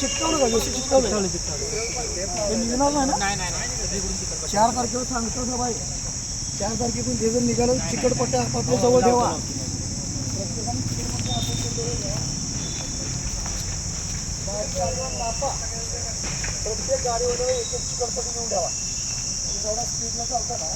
चिटकावलं का? जशी चिटकावलं निघणार नाही ना? चार तारखेला सांगतो ना बाई. चार तारखेतून ते जर निघालं चिकटपट्ट्या आपापल्या जवळ ठेवा. प्रत्येक गाडीवर एक एक चिकटपट्टी घेऊन ठेवा. जेवढा स्पीडला चालतं ना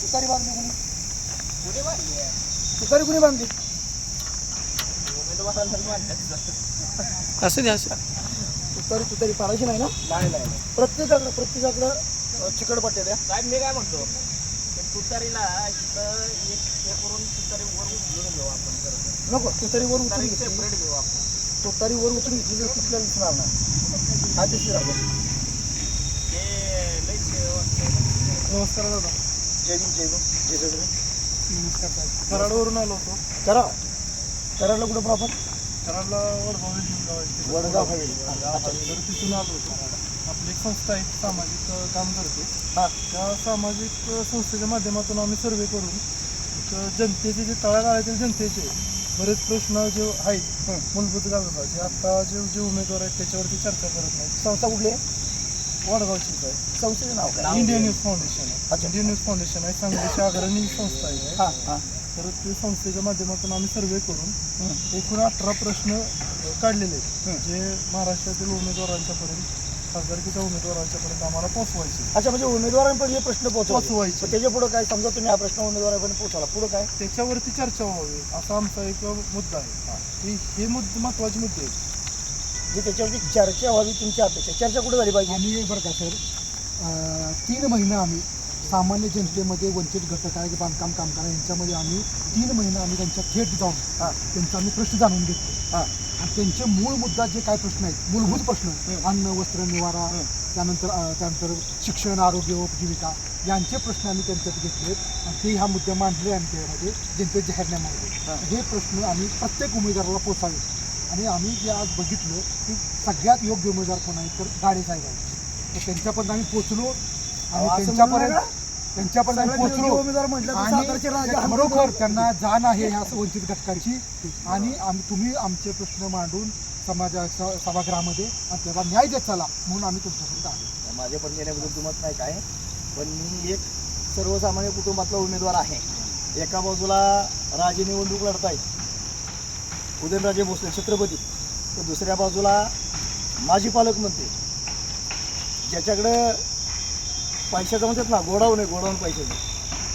तुतारी बांधली कुणी तुतारी कुणी बांधली असं द्या असं तुतारी तुतारी पाडायची नाही ना नाही नाही प्रत्येकाकडं प्रत्येकाकडं चिकट चिकटपट्ट्या द्या साहेब मी काय म्हणतो तुतारीला इथं एक हे करून तुतारी वर उचलून घेऊ आपण खरं नको तुतारी वर उतरून सेपरेट घेऊ आपण तुतारी वर उतरून घेतली तर कुठल्याला दिसणार नाही. हा दिसली राहतो ते लईच हे वाटतं. नमस्कार दादा. जय भीम जय जय जगदीश नमस्कार साहेब. कराडवरून आलो होतो. करा कराडला कुठं प्रॉपर कराडला वडगाव गाव आहे. वडगाव हवेली. तर तिथून आलो होतो. आपली एक संस्था आहे सामाजिक अ, काम करते. हा. त्या सामाजिक अ, संस्थेच्या माध्यमातून आम्ही सर्वे करून एक जनतेचे जे तळागाळातील जनतेचे बरेच प्रश्न जे आहेत. मूलभूत गरजा जे आता जे जे उमेदवार आहेत त्याच्यावरती चर्चा करत नाही संस्था कुठली आहे? वडगावचीच आहे संस्थेचं नाव काय? Indian news foundation. आहे. इंडियन न्यूज फाउंडेशन आहे. सांगलीची अग्रणी संस्था आहे. हां हां. तर ते संस्थेच्या माध्यमातून आम्ही सर्वे करून. एकूण अठरा प्रश्न काढलेले आहेत. जे महाराष्ट्रातील उमेदवारांच्यापर्यंत खासदारकीच्या उमेदवारांच्यापर्यंत आम्हाला पोहोचवायचे अच्छा म्हणजे उमेदवारांपर्यंत हे प्रश्न पोहोचवायचे त्याच्या पुढे काय? समजा तुम्ही हा प्रश्न उमेदवारांपर्यंत पोहोचवला. पुढे काय? त्याच्यावरती चर्चा व्हावी. असा आमचा एक मुद्दा आहे. की हे मुद्दे महत्त्वाचे मुद्दे आहेत. जे त्याच्यावरती चर्चा व्हावी तुमची अपेक्षा चर्चा कुठे झाली पाहिजे? आम्ही बरं का सर तीन महिने आम्ही सामान्य जनतेमध्ये वंचित घटक आहे बांधकाम कामगार यांच्यामध्ये आम्ही तीन महिने आम्ही त्यांच्या थेट जाऊन त्यांचा आम्ही प्रश्न जाणून घेतले हां. आणि त्यांचे मूळ मुद्दा जे काय प्रश्न आहेत मूलभूत प्रश्न अन्न वस्त्र निवारा. त्यानंतर त्यानंतर शिक्षण आरोग्य उपजीविका यांचे प्रश्न आम्ही त्यांच्यात घेतले आणि ते ह्या मुद्दे मांडले आम्ही त्यामध्ये जनतेत जाहीरनाम्यामध्ये हे प्रश्न आम्ही प्रत्येक उमेदवाराला पोचावे. आणि आम्ही जे आज बघितलं की सगळ्यात योग्य उमेदवार कोण आहे तर गाडे साहेब आहेत. तर त्यांच्यापर्यंत आम्ही पोचलो आणि त्यांच्यापर्यंत. त्यांच्यापर्यंत आम्ही पोचलो उमेदवार म्हटलं तर सातारचे राजा आणि खरोखर त्यांना जाण आहे ह्या वंचित घटकांची आणि आम्ही तुम्ही आमचे प्रश्न मांडून समाजा सभागृहामध्ये आणि त्याला न्याय देत चला म्हणून आम्ही तुमच्यापर्यंत आलो. माझ्या पण येण्याबद्दल दुमत नाही काय पण मी एक सर्वसामान्य कुटुंबातला उमेदवार आहे. एका बाजूला राजे निवडणूक लढतायत. उदयनराजे भोसले छत्रपती. तर दुसऱ्या बाजूला माजी पालकमंत्री ज्याच्याकडं पैशाचं म्हणतात ना गोडाऊन आहे गोडाऊन पैशाचं.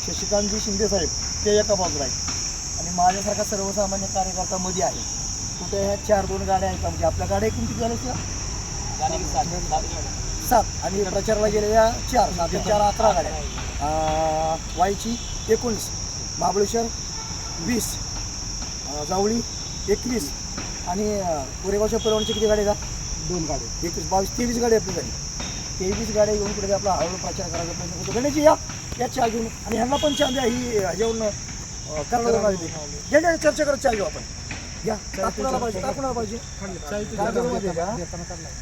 शशिकांतजी शिंदे साहेब ते एका बाजूला आहेत. आणि माझ्यासारखा सर्वसामान्य कार्यकर्ता मध्ये आहे. कुठे ह्या चार दोन गाड्या आहेत का? म्हणजे आपल्या गाड्या एकूण किती झाल्या सात- आणि प्रचाराला गेलेल्या चार. सात चार अकरा गाड्या अं, वाईची एकोणीस महाबळेश्वर वीस जावळी एकवीस आणि कोरेगावच्या परवानच्या किती गाड्या आहेत? दोन गाडी. एकवीस बावीस तेवीस गाड्या आपली गाडी तेवीस गाड्या घेऊन कुठे आपला हळूहळू प्रचार करायचा प्रयत्न करतो. गणेशजी या या चहा घेऊन आणि ह्यांना पण चहा द्या. ही ह्याच्यावरून करायला घ्या घ्या चर्चा करत चहा घेऊ आपण. टाकून पाहिजे पाहिजे.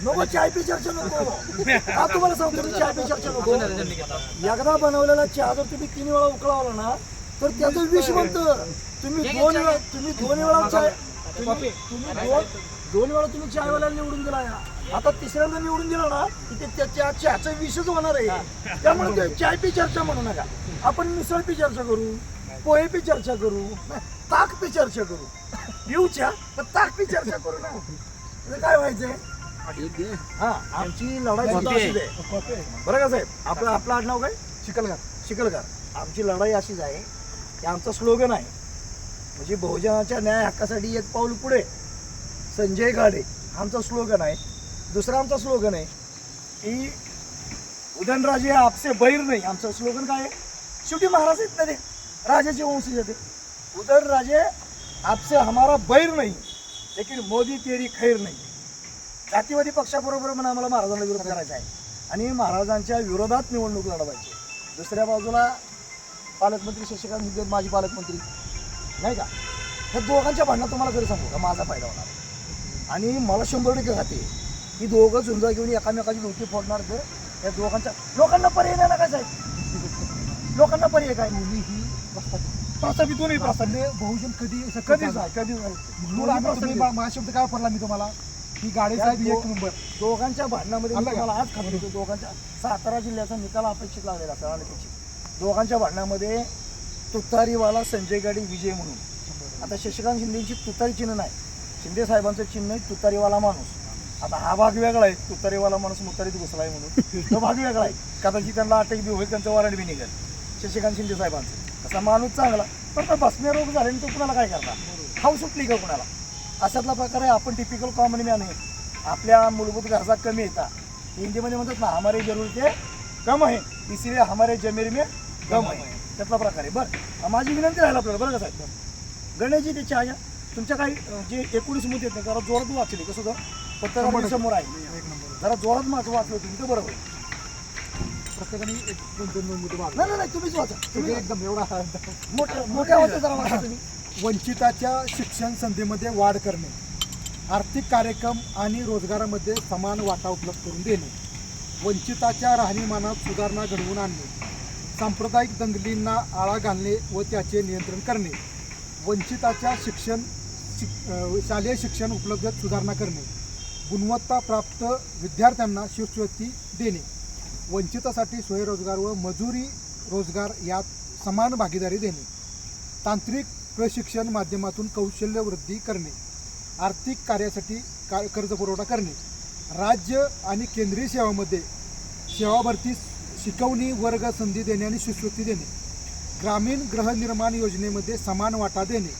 नको चाय पी चर्चा नको. का तुम्हाला सांगतो मी चाय पी चर्चा नको. एकदा बनवलेला चहा जर तुम्ही तीन वेळा उकळावला ना तर त्याचं विष म्हणतं तुम्ही दोन वेळा तुम्ही दोन वेळा चाय तुम्ही दोन दोन वेळा तुम्ही चायवाल्याला निवडून दिला या. आता तिसऱ्यांदा निवडून दिला ना की ते त्याच्या चहाचं विषच होणार आहे. त्यामुळे चाय पी चर्चा म्हणू नका. आपण मिसळ पी चर्चा करू पोहे पी चर्चा करू ताक पी चर्चा करू. पिऊ चहा पण ताक पी चर्चा करू ना. म्हणजे काय व्हायचंय? हा आमची लढाई बरं का साहेब? आपलं आपलं आडनाव काय? चिखलगार शिकलकर आमची लढाई अशीच आहे. की आमचं स्लोगन आहे. म्हणजे बहुजनाच्या न्याय हक्कासाठी एक पाऊल पुढे. संजय गाडे आमचा स्लोगन आहे. दुसरा आमचा स्लोगन आहे की उदयनराजे आपसे बैर नाही. आमचं स्लोगन काय आहे? शेवटी महाराज आहेत ना ते. राजाचे वंशज आहेत ते. उदयनराजे आपसे हमारा बैर नाही. लेकिन मोदी तेरी खैर नाही. जातीवादी पक्षाबरोबर पण आम्हाला महाराजांना विरोध करायचा आहे. आणि महाराजांच्या विरोधात निवडणूक लढवायची दुसऱ्या बाजूला पालकमंत्री शशिकांत माजी पालकमंत्री. नाही का? ह्या दोघांच्या भांडणात तुम्हाला खरं सांगू का? माझा फायदा होणार. आणि मला शंभर टक्के खाते ही दोघं झुंजा घेऊन एकामेकाची डोकी फोडणार तर या दोघांच्या लोकांना पर्याय नाही ना काय साहेब? लोकांना पर्याय काय? दोन्हीही प्रस्थापित. प्रस्तावित दोन्ही प्रस्तावित आपले बहुजन कधी कधीच कधीच नाही. कधीच नाही. म्हणून आम्ही तुम्ही मा- महाशब्द काय वापरला मी तुम्हाला? ही गाडी साहेब एक नंबर दोघांच्या भांडणामध्ये मी आलं का? तुम्हाला आज खात्री देतो. दोघांच्या सातारा जिल्ह्याचा निकाल अपेक्षित लागलेला असा अनपेक्षित. दोघांच्या भांडणामध्ये तुतारीवाला संजय गाडी विजय म्हणून. आता शशिकांत शिंदेची तुतारी चिन्ह नाही. शिंदे साहेबांचं चिन्ह आहे तुतारीवाला माणूस. आता हा भाग वेगळा आहे तुतारीवाला माणूस मुतारीत घुसलाय म्हणून. तो भाग वेगळा आहे. कदाचित त्यांना अटक बी होईल त्यांचं वॉरंट बी निघेल. शशिकांत शिंदे साहेबांचं. तसा माणूस चांगला. पण तो बसण्या रोग झाले तो कुणाला काय करता खाऊ सुटली का कुणाला? अशातला प्रकार आहे आपण टिपिकल कॉमन मॅन आहे. आपल्या मूलभूत गरजा कमी येतात हिंदीमध्ये म्हणतात ना हमारे जरूरते कम आहे इसिलिये हमारे जमीर में कम आहे त्यातला प्रकार आहे. बरं. माझी विनंती राहील आपल्याला. बरं का साहेब? गणेशजी त्याची आया तुमच्या काही जे एकोणीस मुद्दे आहेत जरा जोरात वाचले. कसं होतं? पत्रकार समोर आहे. जरा जोरात माझं वाचलं तुम्ही तर बरं होईल प्रत्येकाने एक दोन दोन दोन मुद्दे. नाही नाही, तुम्हीच वाचा. तुम्ही एकदम एवढा मोठ्या मोठ्या वाचा जरा वाचा तुम्ही. वंचिताच्या शिक्षण संधीमध्ये वाढ करणे आर्थिक कार्यक्रम आणि रोजगारामध्ये समान वाटा उपलब्ध करून देणे वंचिताच्या राहणीमानात सुधारणा घडवून आणणे सांप्रदायिक दंगलींना आळा घालणे व त्याचे नियंत्रण करणे. वंचिताच्या शिक्षण शिक शालेय शिक्षण उपलब्धत सुधारणा करणे. गुणवत्ता प्राप्त विद्यार्थ्यांना शिष्यवृत्ती देणे. वंचितासाठी स्वयंरोजगार व मजुरी रोजगार यात समान भागीदारी देणे. तांत्रिक प्रशिक्षण माध्यमातून कौशल्य वृद्धी करणे. आर्थिक कार्यासाठी का कर्जपुरवठा करणे. राज्य आणि केंद्रीय सेवामध्ये सेवा भरतीस शिकवणी वर्ग संधी देणे आणि शिष्यवृत्ती देणे. ग्रामीण गृहनिर्माण योजनेमध्ये समान वाटा देणे.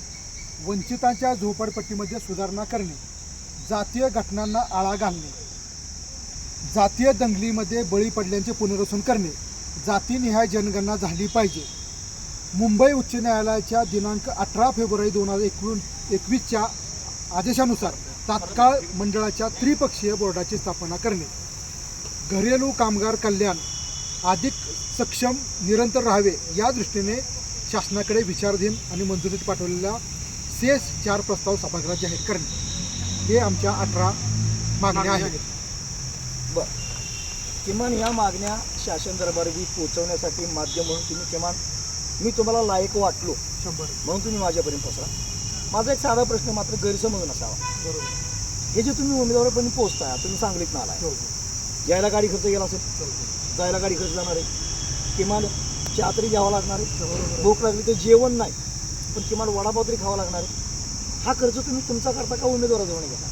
वंचितांच्या झोपडपट्टीमध्ये सुधारणा करणे. जातीय घटनांना आळा घालणे. जातीय दंगलीमध्ये बळी पडल्यांचे पुनर्वसन करणे. जातीनिहाय जनगणना झाली पाहिजे. मुंबई उच्च न्यायालयाच्या दिनांक अठरा फेब्रुवारी दोन हजार एकूण एकवीसच्या आदेशानुसार तात्काळ मंडळाच्या त्रिपक्षीय बोर्डाची स्थापना करणे. घरेलू कामगार कल्याण अधिक सक्षम निरंतर राहावे या दृष्टीने शासनाकडे विचाराधीन आणि मंजुरीत पाठवलेल्या सेस चार प्रस्ताव सभागृहात जाहीर करणे. हे आमच्या अठरा मागण्या आहेत. बरं. किमान ह्या मागण्या शासन दरबारी पोहोचवण्यासाठी माध्यम म्हणून तुम्ही किमान मी तुम्हाला लायक वाटलो. शंभर म्हणून तुम्ही माझ्यापर्यंत पोहोचला. माझा एक साधा प्रश्न मात्र गैरसमज नसावा. बरोबर. हे जे तुम्ही उमेदवारापर्यंत पोहोचताय तुम्ही सांगलीत ना आलाय. हो, यायला गाडी खर्च गेला असेल. जायला गाडी खर्च जाणार आहे. किमान चहा तरी घ्यावा लागणार आहे. भूक लागली तर जेवण नाही पण किमान वडापाव तरी खावा लागणार आहे. हा खर्च तुम्ही तुमचा करता का उमेदवाराजवळ घेता?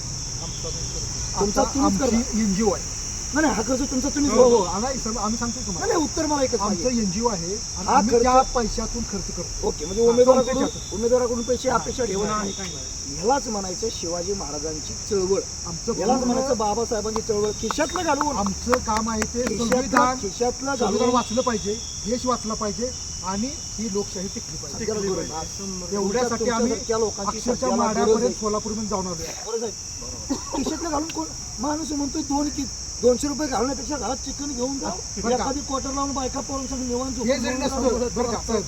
तुमचा करता. आमची एनजीओ आहे. नाही नाही, हा खर्च तुमचा तुम्हीच हो हो. आम्ही आम्ही सांगतो तुम्हाला नाही उत्तर मला एकच आमचं पाहिजे एनजीओ आहे आणि हा आम्ही खर्च- त्या पैशातून खर्च करतो ओके म्हणजे उमेदवाराकडून उमेदवाराकडून पैसे अपेक्षा ठेवू नाही, नये काही नाही. ह्यालाच म्हणायचं शिवाजी महाराजांची चळवळ आमचं यालाच पूर्ण- म्हणायचं बाबासाहेबांची चळवळ खिशातलं घालून आमचं काम आहे ते खिशातलं संविधान खिशातलं संविधान घालून वाचलं पाहिजे देश वाचला पाहिजे आणि ही लोकशाही टिकली पाहिजे आहे. एवढ्यासाठी आम्ही तुमच्यासारख्या लोकांची अक्षरशः सध्याला गरज आहे. माड्यापर्यंत सोलापूरमध्ये जाऊन बरोबर आहे. खिशातलं घालून कोण माणूस म्हणतोय दोन कि दोनशे रुपये घालण्यापेक्षा घरात चिकन घेऊन जा? एखादी क्वार्टर लावून बायका पोरून सगळं निवांत झोपून हे जरी जाऊन नसतं जा. बरं का? साहेब,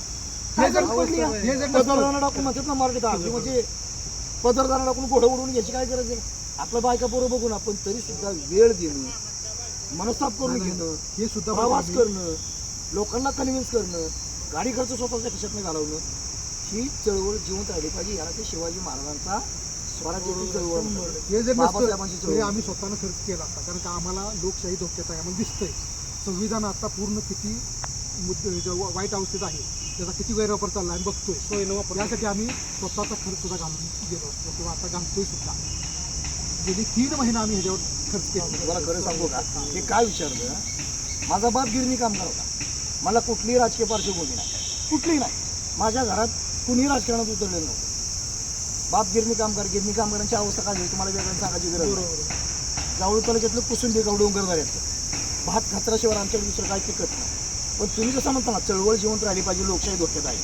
काय हे जर गरज पडली आहे? हे? जर नसतं. पदरदाना टाकून म्हणतात ना मराठीत म्हणजे पदरदाना टाकून घोडं उडवून घ्यायची काय गरज आहे? आपल्या बायका पोरं बघून आपण तरी सुद्धा वेळ देणं मनस्ताप करून घेणं हे सुद्धा प्रवास करणं लोकांना कन्व्हिन्स करणं गाडी खर्च स्वतःच्या खिशातनं घालवणं ही चळवळ जिवंत राहिली पाहिजे. याला ते शिवाजी महाराजांचा. हे जर बाबासाहेबांची नसतं. तरी आम्ही स्वतःनं खर्च केला असता कारण का आम्हाला लोकशाही धोक्यात आहे. आम्हाला दिसतंय. संविधान आता पूर्ण किती जे वाईट अवस्थेत आहे त्याचा किती गैरवापर चालला आहे बघतोय. यासाठी आम्ही स्वतःचा खर्च सुद्धा घालून गेलो असतो किंवा आता घालतोय सुद्धा. गेली तीन महिने आम्ही ह्याच्यावर खर्च केला. तुम्हाला खरं सांगू का? हे काय विचारलं माझा बाप गिरणी काम करता मला कुठलीही राजकीय पार्श्वभूमी नाही. कुठलीही नाही. माझ्या घरात कुणीही राजकारणात उतरलेलं नव्हतं. बाप गिरणी कामगार गिरणी कामगारांची अवस्था काय झाली? तुम्हाला वेगळं सांगायची गरज नाही. जावळी तालुक्यातलं कुसुंबी गाव डोंगरदऱ्यातलं भात खात्राशिवाय आमच्याकडे दुसरं काय पिकत नाही. पण तुम्ही जसं म्हणता ना चळवळ जिवंत राहिली पाहिजे लोकशाही धोक्यात आहे.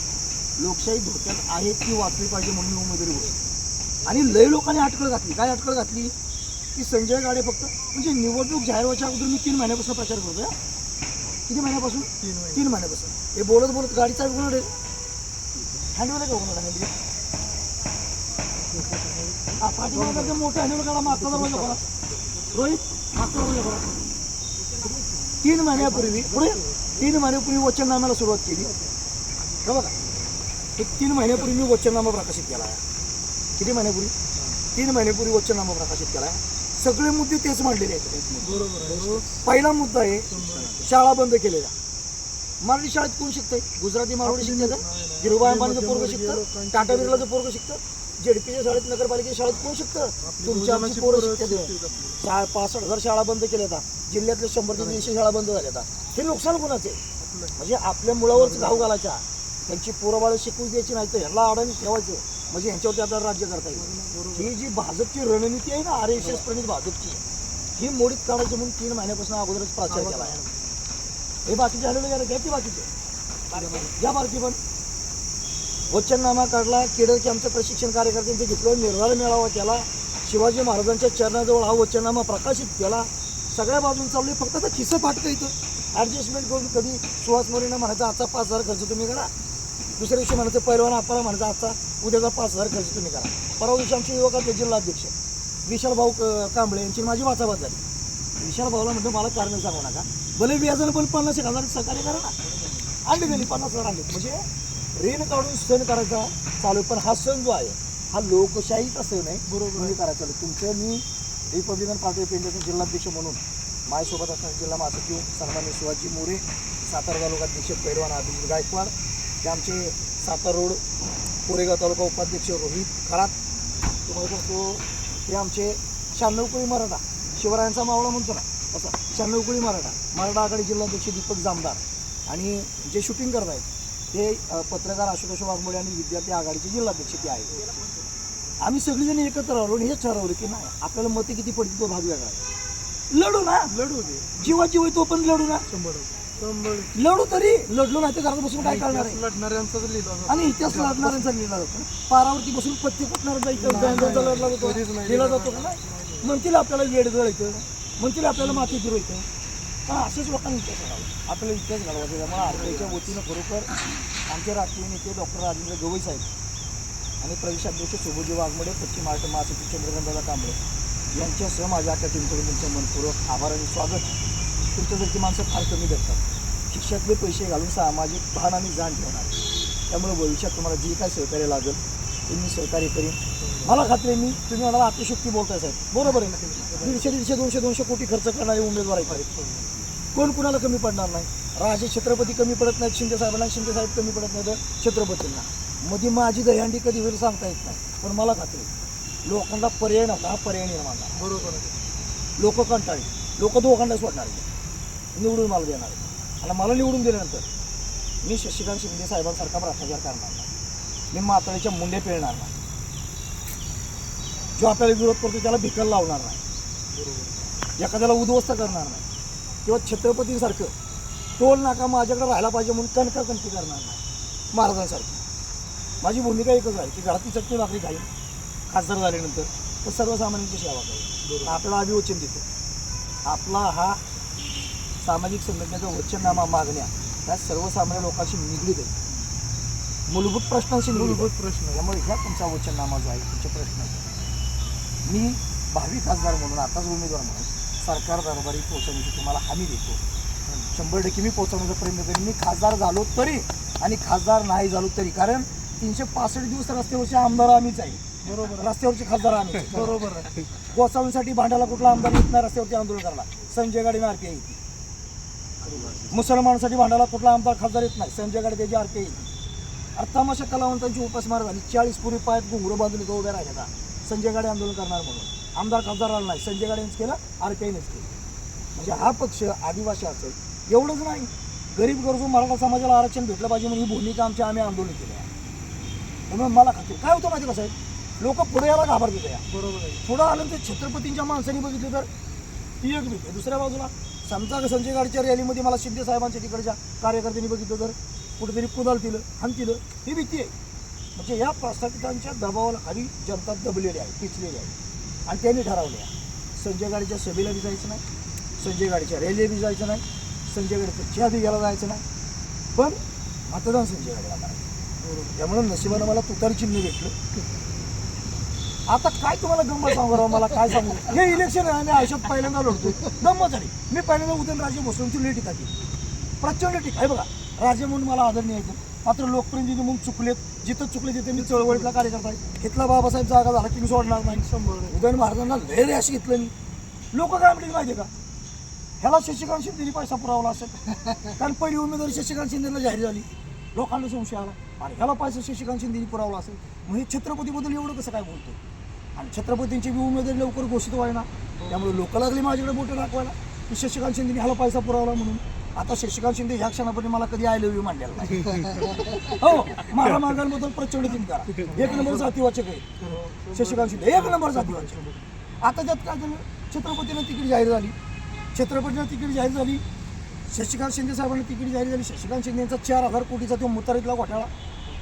लोकशाही धोक्यात आहे ती वाचली पाहिजे म्हणून मी उमेदवारी बसली आणि लय लोकांनी अटकळ घातली. काय अटकळ घातली? की संजय गाडे फक्त म्हणजे निवडणूक जाहीर व्हायच्या अगोदर मी तीन महिन्यापासून प्रचार करतोय हा. किती महिन्यापासून? तीन महिन्यापासून. हे बोलत बोलत गाडी चालू कोणाकडे हँडवेल आहे का कोणाला? हँडवेल हा पाठीमागे मोठं काढा मागचा दरवाजा खोला. रोहित मागचा दरवाजा खोला. तीन महिन्यापूर्वी पुढे तीन महिन्यापूर्वी वचननाम्याला सुरुवात केली. हे बघा. एक तीन महिन्यापूर्वी मी वचननामा प्रकाशित केला आहे. किती महिन्यापूर्वी? तीन महिन्यापूर्वी वचननामा प्रकाशित केला आहे. सगळे मुद्दे तेच मांडलेले आहेत. पहिला मुद्दा आहे शाळा बंद केलेल्या. मराठी शाळेत कोण शिकतंय? गुजराती मारवाडी शिकतात गिरुबाई अंबानीचं पोरग शिकतं टाटा बिर्लाचं पोरग शिकतं जेडपीच्या शाळेत नगरपालिकेच्या शाळेत कोण शिकतं? तुमच्या आमची पोरं शिकतात. शाळा पासष्ट हजार शाळा बंद केल्या आता. जिल्ह्यातल्या शंभर ते दीडशे शाळा बंद झाल्या आता. हे नुकसान कोणाचे म्हणजे आपल्या मुळावरच घाव घालायचा. त्यांची पोरबाळ शिकवू द्यायची नाही तर ह्याला अडाणी ठेवायचं. म्हणजे ह्यांच्यावरती आपल्याला राज्य करता येईल. ही जी भाजपची रणनीती आहे ना आर एस एस प्रणित भाजपची ही मोडीत काढायची म्हणून तीन महिन्यापासून अगोदरच प्रचार केला आहे. हे बाकीचे आलेले गेले घ्या ती बाकीचे. घ्या बारकी पण. वचननामा काढला केडरचे आमच्या प्रशिक्षण कार्यकर्त्यांचे घेतलं निर्धार मेळावा केला शिवाजी महाराजांच्या चरणाजवळ हा वचननामा प्रकाशित केला. सगळ्या बाजून चालू फक्त आता खिसं फाटकं इथं. ॲडजस्टमेंट करून कधी सुहास मोरीनं म्हणायचा आजचा पाच हजार खर्च तुम्ही करा. दुसऱ्या दिवशी म्हणायचं पैलवान आपला म्हणायचा आजचा उद्याचा पाच हजार खर्च तुम्ही करा. परवा दिवशी आमचे युवकाचे जिल्हाध्यक्ष विशाल भाऊ क- कांबळे यांची माझी वाचाबात झाली. विशाल भाऊला म्हणतो मला कारण सांगू नका. भले व्याजानं पण पन्नास एक हजार सहकार्य करा ना. आणले त्यांनी पन्नास हजार आणले. म्हणजे ऋण काढून सण करायचा चालू. पण हा सण जो आहे हा लोकशाहीचा सण आहे बरोबर मी करायचा चालू. तुमचं मी रिपब्लिकन पार्टी ऑफ इंडियाचे जिल्हाध्यक्ष म्हणून माझ्यासोबत असणारे जिल्हा महासचिव सन्मान्य शिवाजी मोरे सातारा तालुका अध्यक्ष पैलवान अभिजित गायकवाड ते आमचे सातारा रोड कोरेगाव तालुका उपाध्यक्ष रोहित खरात तुम्हाला सांगतो हे आमचे शहाण्णव कुळी मराठा शिवरायांचा मावळा म्हणतो ना तसा शहाण्णव कुळी मराठा मराठा आघाडी जिल्हाध्यक्ष दीपक जामदार आणि जे शूटिंग करत आहेत ते पत्रकार आशुतोष वाघमोडे आणि विद्यार्थी आघाडीचे जिल्हाध्यक्ष ते आहेत. आम्ही सगळेजण एकत्र आलो आणि हेच ठरवलं की नाही आपल्याला मते किती पडतील तो भाग वेगळा लढू ना. लढू दे. जीवा जीव तो पण लढू ना. शंभर. लढू तरी. लढलो नाही तर घरात बसून काय करणार आहे. आणि इतिहास लढणाऱ्यांचा लिहिला जातो पारावरती बसून पत्ते गांधींचा लढला जातो. लिहिला जातो का नाही? म्हणतील आपल्याला येड गळायचं म्हणतील आपल्याला माती फिरवायचं पण असेच लोकांनी इतिहास घडवला आपल्याला इतिहास घडवायचा त्यामुळे आरपीआयच्या वतीनं खरोखर आमचे राजकीय नेते डॉक्टर राजेंद्र गवई साहेब आणि प्रदेशाध्यक्ष सुबोजी वाघमोडे पश्चिम महाराष्ट्र महासचिव चंद्रकांतदादा कांबळे यांच्यासह माझ्या अख्या टीमकडून तुमचं मनपूर्वक आभार आणि स्वागत. तुमच्यासारखी माणसं फार कमी देतात शिक्षकातले पैसे घालून सामाजिक भान आणि जाण ठेवणार. त्यामुळे भविष्यात तुम्हाला जे काय सहकार्य लागेल ते मी सहकार्य करीन. मला खात्री आहे मी तुम्ही मला अतिशक्ती बोलताय साहेब. बरोबर आहे ना? दीडशे दीडशे दोनशे दोनशे कोटी खर्च करणारे उमेदवार आहेत. कोण कुणाला कमी पडणार नाही? राजे छत्रपती कमी पडत नाहीत शिंदे साहेबांना शिंदे साहेब कमी पडत नाहीत छत्रपतींना. मध्ये माझी दहीहंडी कधी होईल सांगता येत नाही पण मला खात्री लोकांना पर्याय नव्हता हा पर्याय निर्माण झाला बरोबर लोक कंटाळी लोक दोघांना सोडणार. निवडून मला देणार. आणि मला निवडून दिल्यानंतर मी शशिकांत शिंदे साहेबांसारखा भ्रष्टाचार करणार नाही. मी मातळीच्या मुंड्या पिळणार नाही. जो आपल्याला विरोध करतो त्याला भिकल लावणार नाही. एखाद्याला उद्ध्वस्त करणार नाही. किंवा छत्रपतींसारखं टोल नाका माझ्याकडे राहायला पाहिजे म्हणून कणकाकणकी करणार नाही. महाराजांसारखी. माझी भूमिका एकच आहे की घरातली चटणी भाकरी खाईन खासदार झाल्यानंतर तर सर्वसामान्यांची सेवा करेल. आपल्याला अभिवचन देतो. आपला हा सामाजिक संघटनेचा वचननामा मागण्या ह्या सर्वसामान्य लोकांशी निगडीत आहे मूलभूत प्रश्नांशी मूलभूत. प्रश्न. त्यामुळे ह्या तुमचा वचननामा जो आहे तुमचे प्रश्न. मी भावी खासदार म्हणून आताच उमेदवार म्हणून सरकार दरबारी पोहोचवण्याची तुम्हाला हमी देतो. शंभर टक्के मी पोहोचवण्याचा प्रयत्न करेन. मी खासदार झालो तरी आणि खासदार नाही झालो तरी. कारण तीनशे पासष्ट दिवस रस्त्यावरचे आमदार आम्हीच आहे. बरोबर. रस्त्यावरचे खासदार आम्हीच आहे. बरोबर गोसावींसाठी भांड्याला कुठला आमदार येत नाही रस्त्यावरती आंदोलन करायला. संजय गाडी आरपीआय येते. मुसलमानांसाठी भांड्याला कुठला आमदार खासदार येत नाही. संजय गाडी त्याची आरपीआय येते. अरे तमाशा कलावंतांची उपासमार झाली. चाळीस पूर्वी पायात घुंगरं बांधून इथं उभ्या राहिल्या संजय गाडी आंदोलन करणार म्हणून. आमदार खासदार आला नाही संजय गाडीनेच केलं आरपीआयनेच केलं. म्हणजे हा पक्ष आदिवासी असेल एवढंच नाही. गरीब गरजू मराठा समाजाला आरक्षण भेटलं पाहिजे म्हणून ही भूमिका आमची आम्ही आंदोलन केली आहे. त्यामुळे मला खात्री. काय होतं माहिती कसं आहे लोक पुढे यायला घाबरतात या. बरोबर आहे. पुढं आलं तर छत्रपतींच्या माणसाने बघितलं तर ती एक भीती. दुसऱ्या बाजूला समजा का संजय गाडच्या रॅलीमध्ये मला शिंदे साहेबांच्या तिकडच्या कार्यकर्त्यांनी बघितलं तर कुठेतरी कुदाल तिलं हाणतिलं ही भीती आहे. म्हणजे या प्रस्थापितांच्या दबावाला खाली जनता दबलेली आहे पिचलेली आहे. आणि त्यांनी ठरवले. संजय गाडीच्या सभेला बी जायचं नाही संजय गाडीच्या रॅलीला बी जायचं नाही संजय गाडीच्या चहा बी घ्यायला जायचं नाही. पण मतदान संजय गाडीला करायचं. त्यामुळे नशिबानं मला तुतार चिन्ह भेटलं. आता काय तुम्हाला गंमत सांगू राव? मला काय सांगू? हे इलेक्शन आहे आम्ही आयुष्यात पहिल्यांदा लढतो गंमत झाली. मी पहिल्यांदा उदयनराजे भोसलेंची लेट येतात. प्रचंड टीका आहे बघा. राजे म्हणून मला आदरणीय नाही मात्र लोकप्रतिनिधी म्हणून चुकलेत. जिथं चुकले तिथे मी चळवळीतला कार्यकर्ता आहे. इथला बाबासाहेब जागा झाला की मी सोडणार नाही. शंभर उदयन महाराजांना लय अशी घेतलं मी लोक काय म्हणतील माहिती का? ह्याला शशिकांत शिंदेने पैसा पुरवला असेल. कारण पहिली उमेदवारी शशिकांत शिंदेला जाहीर झाली. लोकांना संशय आला. आणि ह्याला पैसा शशिकांत शिंदेने पुरवला असेल. मग हे छत्रपतीबद्दल एवढं कसं काय बोलतो आणि छत्रपतींची बी उमेदवारी लवकर घोषित व्हायना. त्यामुळे लोक लागली माझ्याकडे बोटं दाखवायला. की शशिकांत शिंदेने ह्याला पैसा पुरवला म्हणून. आता शशिकांत शिंदे ह्या क्षणापर्यंत मला कधी आय लव्ह यू मांडलेला नाही. हो माझ्या मागांबद्दल प्रचंड चिंता. एक नंबर जातीवाचक आहे. शशिकांत शिंदे एक नंबर जातीवाचक आता त्यात काय झालं छत्रपतीला तिकीट जाहीर झाली. छत्रपतीला तिकीट जाहीर झाली शशिकांत शिंदे साहेबांना तिकीट जाहीर झाली शशिकांत शिंदे यांचा चार हजार कोटीचा तो मुतारीतला घोटाळा.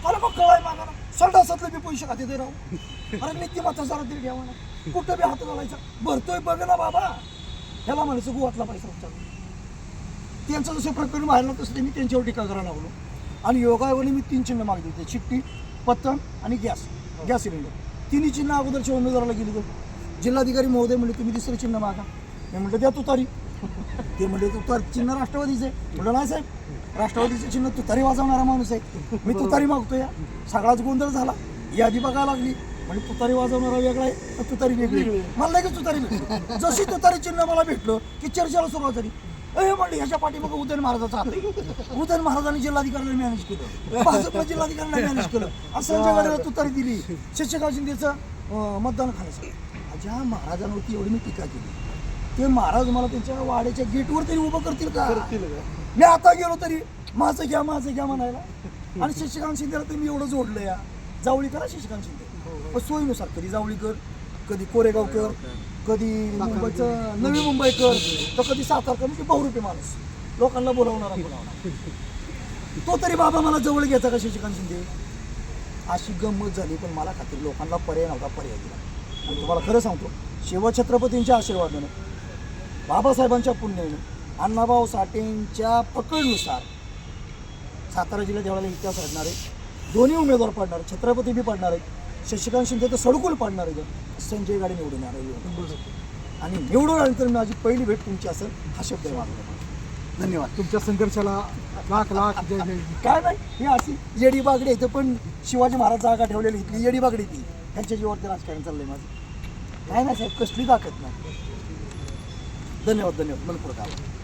मला मग कळाय मागाला संडासातले मी पैसे खाते ते राहू. अरे नीतिमत्ता जरा तरी घ्यावा ना कुठं बी हात घालायचा. भरतोय बघ ना बाबा. ह्याला म्हणायचं गुवातला पैसा उचलला त्यांचं जसं प्रकरण व्हायला तसं त्यांनी त्यांच्यावर टीका करायला लागलो. आणि योगायोगाने मी तीन चिन्ह मागली होते. चिठ्ठी पत्तन आणि गॅस. Gas cylinder. तिन्ही चिन्ह अगोदरच्या उमेदवाराला गेली होती. जिल्हाधिकारी महोदय म्हणले तुम्ही दुसरं चिन्ह मागा. मी म्हटलं द्या तुतारी. ते म्हणले तुतार चिन्ह राष्ट्रवादीचं आहे. म्हटलं नाही साहेब राष्ट्रवादीचं चिन्ह तुतारी वाजवणारा माणूस आहे. मी तुतारी मागतो या सगळाच गोंधळ झाला. यादी बघायला लागली. म्हणजे तुतारी वाजवणारा वेगळा आहे तर तुतारी वेगळी आहे. नाही की तुतारी भेटली? जशी तुतारी चिन्ह मला भेटलं की चर्चेला सुरुवात झाली. ए म्हणले ह्याच्या पाठीमागं उदयन महाराजाचा हात उदयन महाराजांनी जिल्हाधिकाऱ्याला मॅनेज केलं. भाजपला जिल्हाधिकाऱ्याला मॅनेज केलं. संजय गाडीला तुतारी दिली. शशिकांत शिंदेचं मतदान खाण्याचं ज्या महाराजांवरती एवढी मी टीका केली ते महाराज मला त्यांच्या वाड्याच्या गेटवर तरी उभं करतील का? मी आता गेलो तरी माझं घ्या माझं घ्या म्हणायला. आणि शशिकांत शिंदेला तर मी एवढं जोडलं या. जावळी करा शशिकांत शिंदे. पण सोयीनुसार कधी जावळीकर? कधी कोरेगावकर कधी मुंबईचं नवी मुंबईकर तर कधी सातारकर म्हणजे बहुरूपी माणूस. लोकांना बोलावणारा बोलावणार तो तरी बाबा मला जवळ घ्यायचा का शशिकांत शिंदे? अशी गंमत झाली पण मला खात्री लोकांना पर्याय नव्हता पर्याय दिला. आणि तुम्हाला खरं सांगतो शिवछत्रपतींच्या आशीर्वादानं बाबासाहेबांच्या पुण्याने अण्णाभाऊ साठेंच्या पकडनुसार सातारा जिल्ह्यात देवाला इतिहास रचणार आहे दोन्ही उमेदवार पडणार छत्रपती बी पडणार आहेत. शशिकांत शिंदे तर सडकुल पाडणार आहेत. संजय गाडी निवडून येणार आहे. आणि निवडून आल्यानंतर माझी पहिली भेट तुमची असेल हा शब्द आहे धन्यवाद. तुमच्या संघर्षाला लाख लाख जय जय. काय नाही ही अशी येडी बागडी इथं पण शिवाजी महाराज जागा ठेवलेली इथली येडी बागडी ती. त्यांच्या जीवावरती राजकारण चाललंय माझं. काय नाही साहेब कसली ताकद नाही. धन्यवाद धन्यवाद. मनपूर्वक आभार.